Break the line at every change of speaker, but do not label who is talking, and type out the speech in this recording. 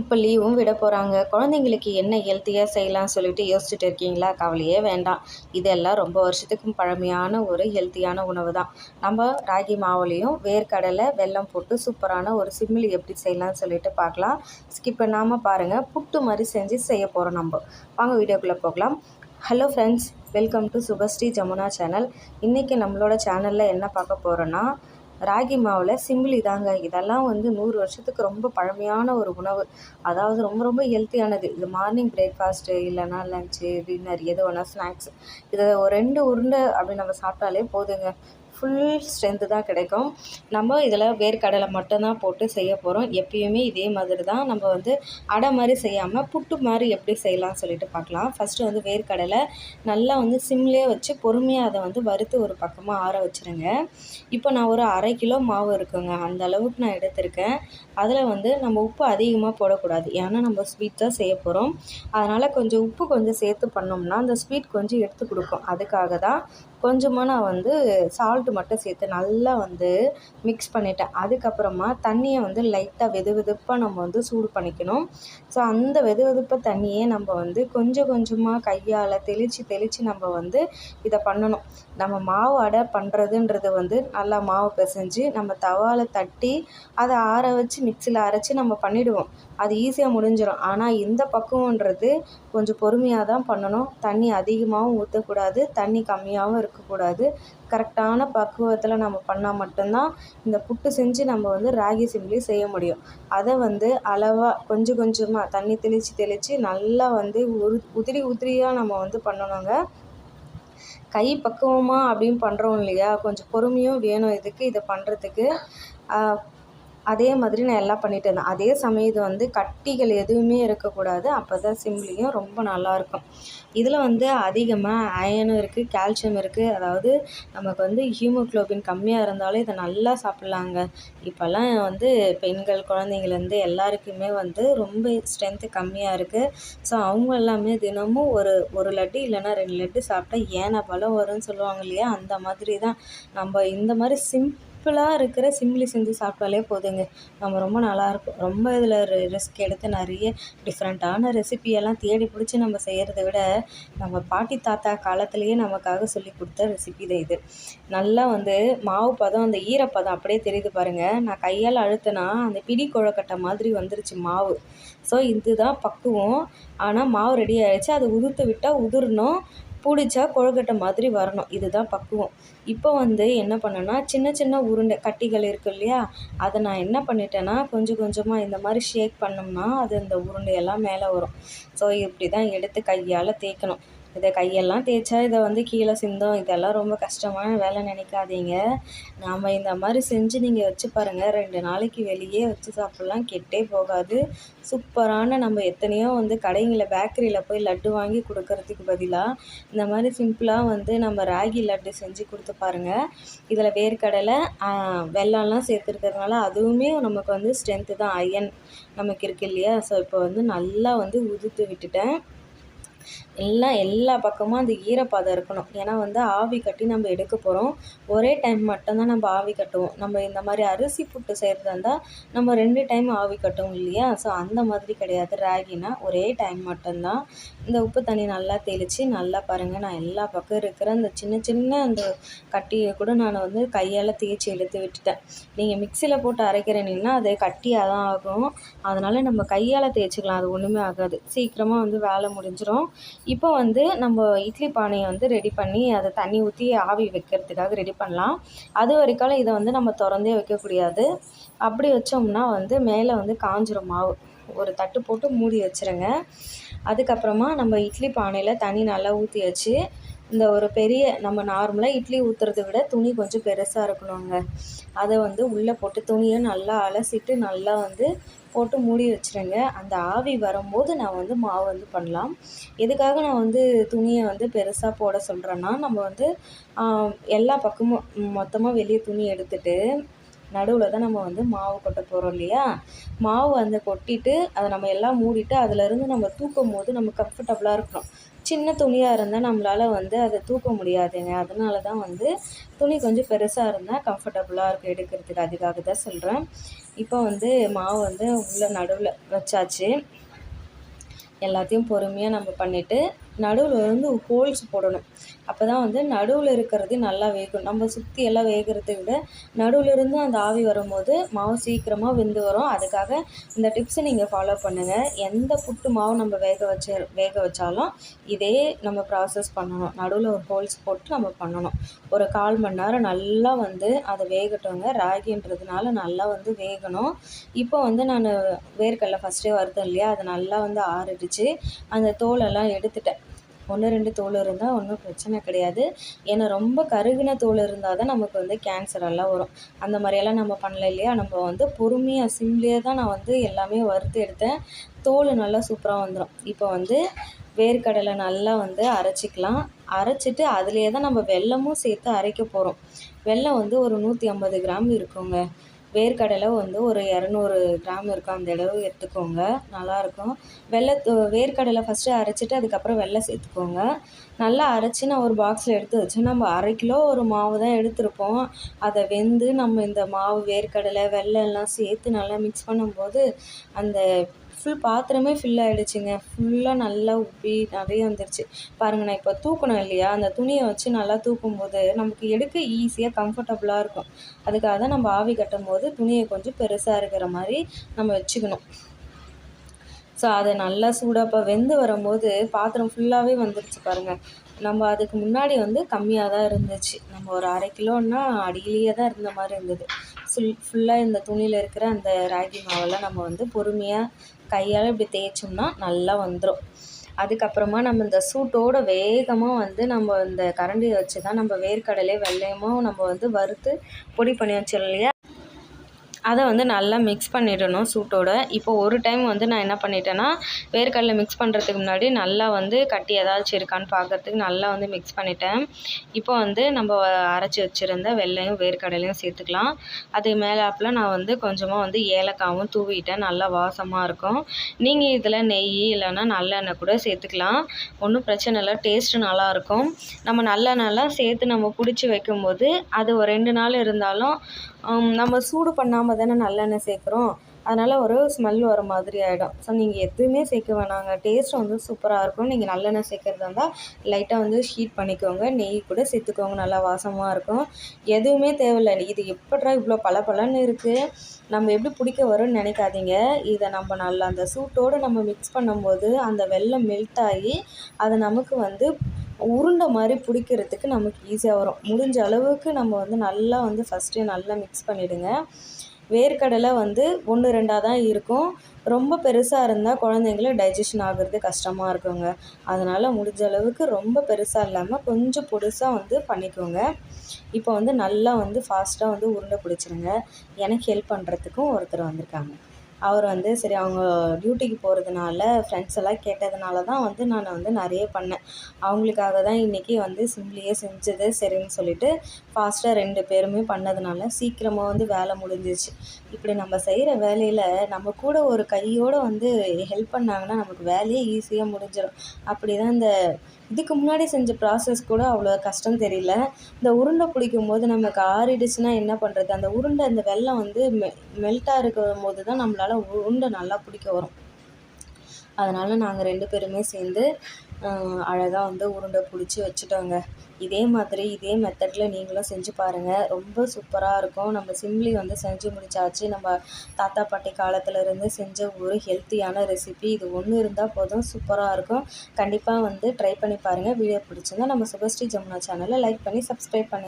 இப்போ லீவும் விட போகிறாங்க குழந்தைங்களுக்கு என்ன ஹெல்த்தியாக செய்யலாம் சொல்லிட்டு யோசிச்சுட்டு இருக்கீங்களா? கவலையே வேண்டாம். இதெல்லாம் ரொம்ப வருஷத்துக்கும் பழமையான ஒரு ஹெல்த்தியான உணவு தான் நம்ம ராகி மாவுலேயும் வேர்க்கடலை வெல்லம் போட்டு சூப்பரான ஒரு சிம்மிலி எப்படி செய்யலாம்னு சொல்லிட்டு பார்க்கலாம். ஸ்கிப் பண்ணாமல் பாருங்கள் புட்டு மாதிரி செஞ்சு செய்ய போகிறோம் நம்ம. வாங்க வீடியோக்குள்ளே போகலாம். Hello friends welcome to Subhashree Jamuna channel இன்றைக்கி நம்மளோட சேனலில் என்ன பார்க்க போகிறோன்னா ராகி மாவில் சிம்பிளி தாங்க இதெல்லாம் வந்து நூறு வருஷத்துக்கு ரொம்ப பழமையான ஒரு உணவு. அதாவது ரொம்ப ரொம்ப ஹெல்த்தியானது. இது மார்னிங் பிரேக்ஃபாஸ்ட்டு இல்லைனா லஞ்சு டின்னர் எது வேணால் ஸ்நாக்ஸ். இதை ஒரு ரெண்டு உருண்டை அப்படி நம்ம சாப்பிட்டாலே போதுங்க. ஃபுல் ஸ்ட்ரென்த்து தான் கிடைக்கும். நம்ம இதில் வேர்க்கடலை மட்டும்தான் போட்டு செய்ய போகிறோம் எப்பயுமே இதே மாதிரி தான் நம்ம வந்து அடை மாதிரி செய்யாமல் புட்டு மாதிரி எப்படி செய்யலாம் சொல்லிட்டு பார்க்கலாம். ஃபஸ்ட்டு வந்து வேர்க்கடலை நல்லா வந்து சிம்லேயே வச்சு பொறுமையாக அதை வந்து வறுத்து ஒரு பக்கமாக ஆற வச்சுருங்க. இப்போ நான் ஒரு அரை கிலோ மாவு இருக்குங்க. அந்த அளவுக்கு நான் எடுத்திருக்கேன். அதில் வந்து நம்ம உப்பு அதிகமாக போடக்கூடாது. ஏன்னா நம்ம ஸ்வீட் தான் செய்ய போகிறோம் அதனால் கொஞ்சம் உப்பு கொஞ்சம் சேர்த்து பண்ணோம்னா அந்த ஸ்வீட் கொஞ்சம் எடுத்து கொடுக்கும். அதுக்காக தான் கொஞ்சமாக நான் வந்து சால்ட்டு மட்டும் சேர்த்து நல்லா வந்து மிக்ஸ் பண்ணிவிட்டேன் அதுக்கப்புறமா தண்ணியை வந்து லைட்டாக வெது வெதுப்பாக நம்ம வந்து சூடு பண்ணிக்கணும். ஸோ அந்த வெது வெதுப்பாக தண்ணியை நம்ம வந்து கொஞ்சம் கொஞ்சமாக கையால் தெளித்து தெளித்து நம்ம வந்து இதை பண்ணணும். நம்ம மாவு அடை பண்ணுறதுன்றது வந்து நல்லா மாவு பிசைஞ்சு நம்ம தவாவில் தட்டி அதை ஆற வச்சு மிக்சியில் அரைச்சி நம்ம பண்ணிவிடுவோம் அது ஈஸியாக முடிஞ்சிடும் ஆனால் இந்த பக்குவன்றது கொஞ்சம் பொறுமையாக தான் பண்ணணும். தண்ணி அதிகமாகவும் ஊற்றக்கூடாது தண்ணி கம்மியாகவும் இருக்கக்கூடாது கரெக்டான பக்குவத்தில் நம்ம பண்ணால் மட்டும்தான் இந்த புட்டு செஞ்சு நம்ம வந்து ராகி சிம்லி செய்ய முடியும். அதை வந்து அளவாக கொஞ்சம் கொஞ்சமாக தண்ணி தெளித்து தெளித்து நல்லா வந்து உரு உதிரி உதிரியாக நம்ம வந்து பண்ணணுங்க. கை பக்குவமாக அப்படின்னு பண்ணுறோம் இல்லையா? கொஞ்சம் பொறுமையும் வேணும் இதுக்கு இதை பண்ணுறதுக்கு அதே மாதிரி நான் எல்லாம் பண்ணிகிட்டு இருந்தேன். அதே சமயம் இது வந்து கட்டிகள் எதுவுமே இருக்கக்கூடாது. அப்போ தான் சிம்லியும் ரொம்ப நல்லாயிருக்கும் இதில் வந்து அதிகமாக அயனும் இருக்குது கால்சியம் இருக்குது அதாவது நமக்கு வந்து ஹீமோக்ளோபின் கம்மியாக இருந்தாலும் இதை நல்லா சாப்பிட்லாங்க. இப்போல்லாம் வந்து பெண்கள் குழந்தைங்கள்லேருந்து எல்லாருக்குமே வந்து ரொம்ப ஸ்ட்ரென்த்து கம்மியாக இருக்குது ஸோ அவங்க எல்லாமே தினமும் ஒரு ஒரு லட்டு இல்லைன்னா ரெண்டு லட்டு சாப்பிட்டா ஏன பலம் வரும்னு சொல்லுவாங்க இல்லையா? அந்த மாதிரி தான் நம்ம இந்த மாதிரி சிம் சிம்பிளாக இருக்கிற சிம்பிளி செஞ்சு சாப்பிட்டாலே போதுங்க. நம்ம ரொம்ப நல்லாயிருக்கும் ரொம்ப இதில் ரிஸ்க் எடுத்து நிறைய டிஃப்ரெண்ட்டான ரெசிபியெல்லாம் தேடி பிடிச்சி நம்ம செய்கிறத விட நம்ம பாட்டி தாத்தா காலத்துலேயே நமக்காக சொல்லி கொடுத்த ரெசிபி தான் இது. நல்லா வந்து மாவு பதம் அந்த ஈரப்பதம் அப்படியே தெரியுது பாருங்கள் நான் கையால் அழுத்தினா அந்த பிடி குழக்கட்டை மாதிரி வந்துருச்சு மாவு. ஸோ இதுதான் பக்குவம். ஆனால் மாவு ரெடி ஆகிடுச்சு அது உதுர்த்து விட்டால் உதிரணும். பிடிச்சா கொழுக்கட்டை மாதிரி வரணும். இதுதான் பக்குவம். இப்போ வந்து என்ன பண்ணேன்னா சின்ன சின்ன உருண்டை கட்டிகள் இருக்குது இல்லையா? அதை நான் என்ன பண்ணிட்டேன்னா கொஞ்சம் கொஞ்சமாக இந்த மாதிரி ஷேக் பண்ணோம்னா அது இந்த உருண்டையெல்லாம் மேலே வரும். ஸோ இப்படி தான் எடுத்து கையால் தேய்க்கணும். இதை கையெல்லாம் தேய்ச்சா இதை வந்து கீழே சிந்தும். இதெல்லாம் ரொம்ப கஷ்டமான வேலை நினைக்காதீங்க. நாம் இந்த மாதிரி செஞ்சு நீங்கள் வச்சு பாருங்கள் ரெண்டு நாளைக்கு வெளியே வச்சு சாப்பிட்லாம். கெட்டே போகாது. சூப்பரான நம்ம எத்தனையோ வந்து கடைங்களில் பேக்கரியில் போய் லட்டு வாங்கி கொடுக்கறதுக்கு பதிலாக இந்த மாதிரி சிம்பிளாக வந்து நம்ம ராகி லட்டு செஞ்சு கொடுத்து பாருங்கள் இதில் வேர்க்கடலை வெள்ளம்லாம் சேர்த்துருக்கறதுனால அதுவுமே நமக்கு வந்து ஸ்ட்ரென்த்து தான். அயன் நமக்கு இருக்குது இல்லையா? ஸோ இப்போ வந்து நல்லா வந்து உதுத்து விட்டுட்டேன். எல்லாம் எல்லா பக்கமும் அந்த ஈரப்பதம் இருக்கணும். ஏன்னா வந்து ஆவி கட்டி நம்ம எடுக்க போகிறோம் ஒரே டைம் மட்டும்தான் நம்ம ஆவி கட்டுவோம். நம்ம இந்த மாதிரி அரிசி புட்டு செய்கிறதா இருந்தால் நம்ம ரெண்டு டைம் ஆவி கட்டுவோம் இல்லையா? ஸோ அந்த மாதிரி கிடையாது. ராகினா ஒரே டைம் மட்டும்தான். இந்த உப்பு தண்ணி நல்லா தெளித்து நல்லா பாருங்கள் நான் எல்லா பக்கம் இருக்கிற அந்த சின்ன சின்ன அந்த கட்டியை கூட நான் வந்து கையால் தேய்ச்சி எடுத்து விட்டுட்டேன். நீங்கள் மிக்சியில் போட்டு அரைக்கிறீங்கன்னா அது கட்டியாக தான் ஆகும். அதனால் நம்ம கையால் தேய்ச்சிக்கலாம். அது ஒன்றுமே ஆகாது. சீக்கிரமாக வந்து வேலை முடிஞ்சிடும் இப்போ வந்து நம்ம இட்லி பானையை வந்து ரெடி பண்ணி அதை தண்ணி ஊற்றி ஆவி வைக்கிறதுக்காக ரெடி பண்ணலாம். அது வரைக்கும் இதை வந்து நம்ம திறந்தே வைக்கக்கூடாது அப்படி வச்சோம்னா வந்து மேலே வந்து காஞ்சிரும் மாவு ஒரு தட்டு போட்டு மூடி வச்சுருங்க. அதுக்கப்புறமா நம்ம இட்லி பானையில் தண்ணி நல்லா ஊற்றி வச்சு இந்த ஒரு பெரிய நம்ம நார்மலாக இட்லி ஊற்றுறத விட துணி கொஞ்சம் பெருசாக இருக்கணுங்க. அதை வந்து உள்ளே போட்டு துணியை நல்லா அலசிட்டு நல்லா வந்து போட்டு மூடி வச்சுருங்க. அந்த ஆவி வரும்போது நான் வந்து மாவு வந்து பண்ணலாம். எதுக்காக நான் வந்து துணியை வந்து பெருசாக போட சொல்கிறேன்னா நம்ம வந்து எல்லா பக்கமும் மொத்தமாக வெளியே துணி எடுத்துகிட்டு நடுவில் தான் நம்ம வந்து மாவு கொட்ட போகிறோம் இல்லையா? மாவு வந்து கொட்டிட்டு அதை நம்ம எல்லாம் மூடிட்டு அதிலேருந்து நம்ம தூக்கும் போது நம்ம கம்ஃபர்டபுளாக இருக்கணும். சின்ன துணியாக இருந்தால் நம்மளால் வந்து அதை தூக்க முடியாதுங்க. அதனால தான் வந்து துணி கொஞ்சம் பெருசாக இருந்தால் கம்ஃபர்டபுளாக இருக்கும் எடுக்கிறதுக்கு. அதுக்காக தான் சொல்கிறேன் இப்போ வந்து மாவு வந்து உள்ள நடுவில் வச்சாச்சு. எல்லாத்தையும் பொறுமையாக நம்ம பண்ணிவிட்டு நடுவில் வந்து ஹோல்ஸ் போடணும். அப்போ தான் வந்து நடுவில் இருக்கிறது நல்லா வேகும். நம்ம சுற்றி எல்லாம் வேகிறத விட நடுவில் இருந்து அந்த ஆவி வரும்போது மாவு சீக்கிரமாக வெந்து வரும். அதுக்காக இந்த டிப்ஸை நீங்கள் ஃபாலோ பண்ணுங்கள் எந்த புட்டு மாவு நம்ம வேக வச்ச வேக வச்சாலும் இதே நம்ம ப்ராசஸ் பண்ணணும். நடுவில் ஒரு ஹோல்ஸ் போட்டு நம்ம பண்ணணும். ஒரு கால் மணி நேரம் நல்லா வந்து அதை வேகட்டோங்க. ராகின்றதுனால நல்லா வந்து வேகணும். இப்போ வந்து நான் வேர்க்கடலை ஃபஸ்ட்டே வருது இல்லையா? அது நல்லா வந்து ஆறிடுச்சு. அந்த தோலெல்லாம் எடுத்துட்டேன். ஒன்று ரெண்டு தோல் இருந்தால் ஒன்றும் பிரச்சனை கிடையாது. ஏன்னா ரொம்ப கருகின தோல் இருந்தால் தான் நமக்கு வந்து கேன்சர் எல்லாம் வரும். அந்த மாதிரியெல்லாம் நம்ம பண்ணல இல்லையா? நம்ம வந்து பொறுமையாக சிம்லேயே தான் நான் வந்து எல்லாமே வறுத்து எடுத்தேன். தோல் நல்லா சூப்பராக வந்துடும் இப்போ வந்து வேர்க்கடலை நல்லா வந்து அரைச்சிக்கலாம். அரைச்சிட்டு அதுலேயே தான் நம்ம வெல்லமும் சேர்த்து அரைக்க போகிறோம் வெல்லம் வந்து ஒரு நூற்றி ஐம்பது கிராம் இருக்குங்க. வேர்க்கடலை வந்து ஒரு இரநூறு கிராம் இருக்கும். அந்த அளவு எடுத்துக்கோங்க. நல்லாயிருக்கும். வெள்ளை வேர்க்கடலை ஃபஸ்ட்டு அரைச்சிட்டு அதுக்கப்புறம் வெள்ளை சேர்த்துக்கோங்க. நல்லா அரைச்சி நான் ஒரு பாக்ஸில் எடுத்து வச்சேன். நம்ம அரை கிலோ ஒரு மாவு தான் எடுத்திருப்போம். அதை வெந்து நம்ம இந்த மாவு வேர்க்கடலை வெல்லம் எல்லாம் சேர்த்து நல்லா மிக்ஸ் பண்ணும்போது அந்த ஃபுல் பாத்திரமே ஃபில் ஆகிடுச்சிங்க ஃபுல்லாக நல்லா உப்பி நிறைய வந்துருச்சு. பாருங்கள் நான் இப்போ தூக்கணும் இல்லையா? அந்த துணியை வச்சு நல்லா தூக்கும்போது நமக்கு எடுக்க ஈஸியாக கம்ஃபர்டபுளாக இருக்கும். அதுக்காக தான் நம்ம ஆவி கட்டும் போது துணியை கொஞ்சம் பெருசாக இருக்கிற மாதிரி நம்ம வச்சுக்கணும். ஸோ அதை நல்லா சூடாக இப்போ வெந்து வரும்போது பாத்திரம் ஃபுல்லாகவே வந்துருச்சு பாருங்கள் நம்ம அதுக்கு முன்னாடி வந்து கம்மியாக தான் இருந்துச்சு. நம்ம ஒரு அரை கிலோன்னா அடியிலேயே தான் இருந்த மாதிரி இருந்தது. ஃபுல் ஃபுல்லாக இந்த துணியில் இருக்கிற அந்த ராகி மாவெல்லாம் நம்ம வந்து பொறுமையாக கையால் இப்படி தேய்ச்சோம்னா நல்லா வந்துடும் அதுக்கப்புறமா நம்ம இந்த சூட்டோட வேகமாக வந்து நம்ம இந்த கரண்டியை வச்சு தான் நம்ம வேர்க்கடலை வெள்ளையமும் நம்ம வந்து வறுத்து பொடி பண்ணி வச்சிடலாம் இல்லையா? அதை வந்து நல்லா மிக்ஸ் பண்ணிடணும் சூட்டோட. இப்போ ஒரு டைம் வந்து நான் என்ன பண்ணிட்டேன்னா வேர்க்கடலை மிக்ஸ் பண்ணுறதுக்கு முன்னாடி நல்லா வந்து கட்டி ஏதாச்சும் இருக்கான்னு பார்க்கறதுக்கு நல்லா வந்து மிக்ஸ் பண்ணிட்டேன். இப்போ வந்து நம்ம அரைச்சி வச்சுருந்த வெள்ளையும் வேர்க்கடலையும் சேர்த்துக்கலாம். அது மேலாப்பில் நான் வந்து கொஞ்சமாக வந்து ஏலக்காவும் தூவிட்டேன். நல்லா வாசமாக இருக்கும். நீங்கள் இதில் நெய் இல்லைன்னா நல்லெண்ணெய் கூட சேர்த்துக்கலாம். ஒன்றும் பிரச்சனை இல்லை. டேஸ்ட்டு நல்லாயிருக்கும் நம்ம நல்லெண்ணெய்லாம் சேர்த்து நம்ம பிடிச்சி வைக்கும்போது அது ஒரு ரெண்டு நாள் இருந்தாலும் நம்ம சூடு பண்ணாமல் தானே நல்லெண்ணெய் சேர்க்குறோம். அதனால் ஒரு ஸ்மெல் வர மாதிரி ஆகிடும் ஸோ நீங்கள் எதுவுமே சேர்க்க வேணாங்க. டேஸ்ட் வந்து சூப்பராக இருக்கும். நீங்கள் நல்லெண்ணெய் சேர்க்குறதா இருந்தால் லைட்டாக வந்து ஹீட் பண்ணிக்கோங்க. நெய் கூட சேர்த்துக்கோங்க. நல்லா வாசமாக இருக்கும். எதுவுமே தேவையில்லை. இது எப்பட்றா இவ்வளோ பல பலன்னு இருக்குது நம்ம எப்படி பிடிக்க வரும்னு நினைக்காதீங்க. இதை நம்ம நல்லா அந்த சூட்டோடு நம்ம மிக்ஸ் பண்ணும்போது அந்த வெள்ளம் மெல்ட் ஆகி அது நமக்கு வந்து உருண்டை மாதிரி பிடிக்கிறதுக்கு நமக்கு ஈஸியாக வரும். முடிஞ்ச அளவுக்கு நம்ம வந்து நல்லா வந்து ஃபஸ்ட்டு நல்லா மிக்ஸ் பண்ணிவிடுங்க வேர்க்கடலை வந்து ஒன்று ரெண்டாக தான் இருக்கும். ரொம்ப பெருசாக இருந்தால் குழந்தைங்களுக்கு டைஜஷன் ஆகிறது கஷ்டமாக இருக்குங்க. அதனால் முடிஞ்ச அளவுக்கு ரொம்ப பெருசாக இல்லாமல் கொஞ்சம் பொடுசாக வந்து பண்ணிக்கோங்க. இப்போ வந்து நல்லா வந்து ஃபாஸ்ட்டாக வந்து உருண்டை பிடிச்சிருங்க. எனக்கு ஹெல்ப் பண்ணுறதுக்கும் ஒருத்தர் வந்திருக்காங்க. அவர் வந்து சரி அவங்க டியூட்டிக்கு போகிறதுனால ஃப்ரெண்ட்ஸ் எல்லாம் கேட்டதுனால தான் வந்து நான் வந்து நிறைய பண்ணேன். அவங்களுக்காக தான் இன்றைக்கி வந்து சிம்பிளியே செஞ்சது சரின்னு சொல்லிட்டு ஃபாஸ்ட்டாக ரெண்டு பேருமே பண்ணதுனால சீக்கிரமாக வந்து வேலை முடிஞ்சிச்சு இப்படி நம்ம செய்கிற வேலையில் நம்ம கூட ஒரு கையோடு வந்து ஹெல்ப் பண்ணாங்கன்னா நமக்கு வேலையே ஈஸியாக முடிஞ்சிடும் அப்படி தான் இந்த இதுக்கு முன்னாடி செஞ்ச ப்ராசஸ் கூட அவ்வளோ கஷ்டம் தெரியல. இந்த உருண்டை பிடிக்கும் போது நமக்கு ஆறிடுச்சுன்னா என்ன பண்ணுறது அந்த உருண்டை அந்த வெள்ளம் வந்து மெ மெல்ட்டாக இருக்கும் போது தான் நம்மளால் உருண்டை நல்லா பிடிக்க வரும். அதனால் நாங்கள் ரெண்டு பேருமே சேர்ந்து அழகாக வந்து உருண்டை பிடிச்சி வச்சுட்டோங்க. இதே மாதிரி இதே மெத்தடில் நீங்களும் செஞ்சு பாருங்கள் ரொம்ப சூப்பராக இருக்கும். நம்ம சிம்லி வந்து செஞ்சு முடிச்சாச்சு. நம்ம தாத்தா பாட்டி காலத்துலேருந்து செஞ்ச ஒரு ஹெல்த்தியான ரெசிபி இது ஒன்று இருந்தால் போதும் சூப்பராக இருக்கும். கண்டிப்பாக வந்து ட்ரை பண்ணி பாருங்கள் வீடியோ பிடிச்சிருந்தா நம்ம சுபஸ்ரீ ஜமுனா சேனலை லைக் பண்ணி சப்ஸ்கிரைப் பண்ணி